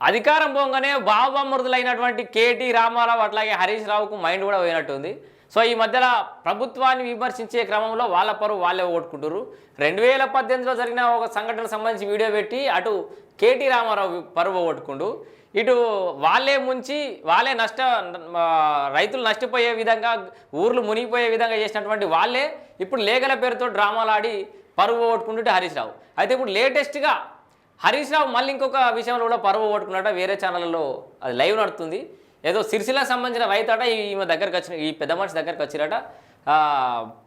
అధికారం పోగానే భావమృదులైనటువంటి కేటీ రామారావు అట్లాగే హరీష్ రావుకు మైండ్ కూడా పోయినట్టుంది. సో ఈ మధ్యలో ప్రభుత్వాన్ని విమర్శించే క్రమంలో వాళ్ళ పరువు వాళ్ళే ఓట్టుకుంటారు రెండు వేల పద్దెనిమిదిలో జరిగిన ఒక సంఘటనకు సంబంధించి వీడియో పెట్టి అటు కేటీ రామారావు పరువు ఓట్టుకుండు ఇటు వాళ్ళే ముంచి వాళ్ళే నష్ట రైతులు నష్టపోయే విధంగా ఊర్లు మునిగిపోయే విధంగా చేసినటువంటి వాళ్ళే ఇప్పుడు లేఖల పేరుతో డ్రామాలు ఆడి పరువు ఓట్టుకుంటుంటే హరీష్ రావు. అయితే ఇప్పుడు లేటెస్ట్గా హరీష్ రావు మళ్ళీ ఇంకొక విషయంలో కూడా పరువు పట్టుకున్నట వేరే ఛానళ్ళలో అది లైవ్ నడుతుంది. ఏదో సిరిసిల్లకు సంబంధించిన రైతాట ఈమె దగ్గరకు వచ్చిన ఈ పెద్ద మనిషి దగ్గరకు వచ్చిరట.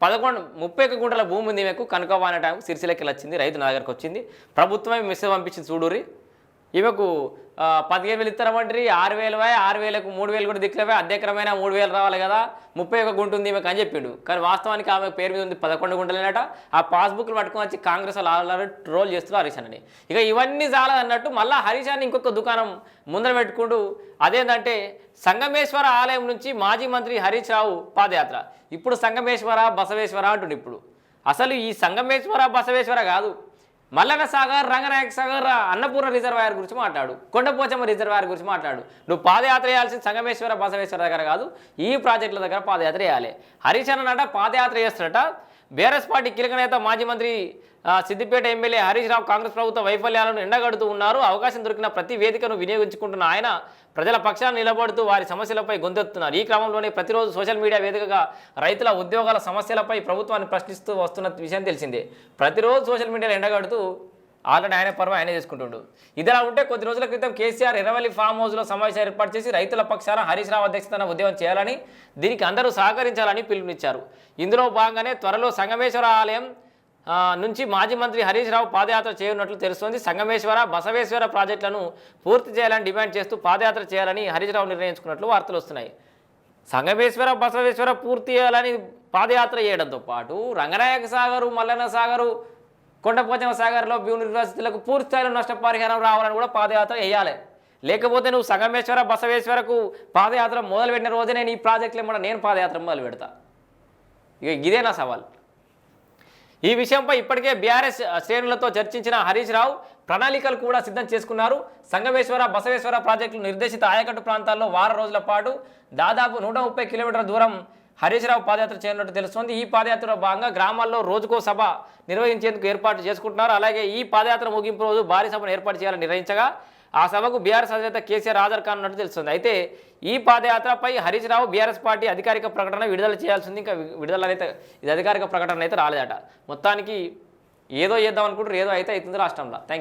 పదకొండు ముప్పై ఒక్క గుంటల భూమి ఉంది మీకు కనుకవ్వ టైం సిరిసిలకి వచ్చింది రైతు నా దగ్గరకు వచ్చింది. ప్రభుత్వమే మెసేజ్ పంపించింది చూడూరి ఈమెకు పదిహేను వేలు ఇస్తారమంటారు ఆరు వేలు ఆరు వేలకు మూడు వేలు కూడా దిక్కులవే. అధ్యక్రమైన మూడు వేలు రావాలి కదా. ముప్పై ఒక గుంట ఉంది ఈమెకు అని చెప్పిండు. కానీ వాస్తవానికి ఆమె పేరు మీద ఉంది పదకొండు గుంటలేనట. ఆ పాస్బుక్లు పట్టుకొని వచ్చి కాంగ్రెస్ వాళ్ళు ట్రోల్ చేస్తున్నారు హరీష్ అని ఇక ఇవన్నీ చాలదన్నట్టు మళ్ళీ హరీష్ అని ఇంకొక దుకాణం ముందర పెట్టుకుంటూ అదేంటంటే సంగమేశ్వర ఆలయం నుంచి మాజీ మంత్రి హరీష్ రావు పాదయాత్ర. ఇప్పుడు సంగమేశ్వర బసవేశ్వర అంటుండు ఇప్పుడు. అసలు ఈ సంగమేశ్వర బసవేశ్వర కాదు. మల్లన్న సాగర్ రంగనాయక సాగర్ అన్నపూర్ణ రిజర్వాయర్ గురించి మాట్లాడు. కొండపోచమ్మ రిజర్వాయర్ గురించి మాట్లాడు. నువ్వు పాదయాత్ర చేయాల్సింది సంగమేశ్వర బసవేశ్వర దగ్గర కాదు ఈ ప్రాజెక్టుల దగ్గర పాదయాత్ర చేయాలి. హరీష్ అన్నట పాదయాత్ర చేస్తున్నట బీఆర్ఎస్ పార్టీ కీలక నేత మాజీ మంత్రి సిద్దిపేట ఎమ్మెల్యే హరీష్ రావు కాంగ్రెస్ ప్రభుత్వ వైఫల్యాలను ఎండగడుతూ ఉన్నారు. అవకాశం దొరికిన ప్రతి వేదికను వినియోగించుకుంటున్న ఆయన ప్రజల పక్షాన్ని నిలబడుతూ వారి సమస్యలపై గొంతెత్తున్నారు. ఈ క్రమంలోనే ప్రతిరోజు సోషల్ మీడియా వేదికగా రైతుల ఉద్యోగాల సమస్యలపై ప్రభుత్వాన్ని ప్రశ్నిస్తూ వస్తున్న విషయం తెలిసిందే. ప్రతిరోజు సోషల్ మీడియాలో ఎండగడుతూ ఆల్రెడీ ఆయన పర్వ ఆయనే చేసుకుంటుండు. ఇదిలా ఉంటే కొద్ది రోజుల క్రితం కేసీఆర్ ఇరవల్లి ఫామ్ హౌస్లో సమావేశం ఏర్పాటు చేసి రైతుల పక్షాన హరీష్ రావు అధ్యక్షతన ఉద్యమం చేయాలని దీనికి అందరూ సహకరించాలని పిలుపునిచ్చారు. ఇందులో భాగంగానే త్వరలో సంగమేశ్వర ఆలయం నుంచి మాజీ మంత్రి హరీష్ రావు పాదయాత్ర చేయనున్నట్లు తెలుస్తోంది. సంగమేశ్వర బసవేశ్వర ప్రాజెక్టులను పూర్తి చేయాలని డిమాండ్ చేస్తూ పాదయాత్ర చేయాలని హరీష్ రావు నిర్ణయించుకున్నట్లు వార్తలు వస్తున్నాయి. సంగమేశ్వర బసవేశ్వర పూర్తి చేయాలని పాదయాత్ర చేయడంతో పాటు రంగనాయక సాగరు మల్లన్న సాగరు కొండపోచమ్మ సాగర్లో భూ నిర్వాసితులకు పూర్తిస్థాయిలో నష్టపరిహారం రావాలని కూడా పాదయాత్ర వేయాలి. లేకపోతే నువ్వు సంగమేశ్వర బసవేశ్వరకు పాదయాత్ర మొదలుపెట్టిన రోజే నేను ఈ ప్రాజెక్టులు కూడా నేను పాదయాత్ర మొదలు పెడతా. ఇక ఇదే నా సవాల్. ఈ విషయంపై ఇప్పటికే బీఆర్ఎస్ శ్రేణులతో చర్చించిన హరీష్ రావు ప్రణాళికలు కూడా సిద్ధం చేసుకున్నారు. సంగమేశ్వర బసవేశ్వర ప్రాజెక్టులు నిర్దేశిత ఆయకట్టు ప్రాంతాల్లో వారం రోజుల పాటు దాదాపు నూట ముప్పై కిలోమీటర్ల దూరం హరీష్ రావు పాదయాత్ర చేయనున్నట్టు తెలుస్తోంది. ఈ పాదయాత్రలో భాగంగా గ్రామాల్లో రోజుకో సభ నిర్వహించేందుకు ఏర్పాటు చేసుకుంటున్నారు. అలాగే ఈ పాదయాత్ర ముగింపు రోజు భారీ సభను ఏర్పాటు చేయాలని నిర్ణయించగా ఆ సభకు బీఆర్ఎస్ అధినేత కేసీఆర్ హాజరు కానున్నట్టు తెలుస్తుంది. అయితే ఈ పాదయాత్రపై హరీష్ రావు బీఆర్ఎస్ పార్టీ అధికారిక ప్రకటన విడుదల చేయాల్సింది. ఇంకా విడుదల అయితే ఇది అధికారిక ప్రకటన అయితే రాలేదట. మొత్తానికి ఏదో చేద్దాం అనుకుంటారు ఏదో అయితే అవుతుంది రాష్ట్రంలో. థ్యాంక్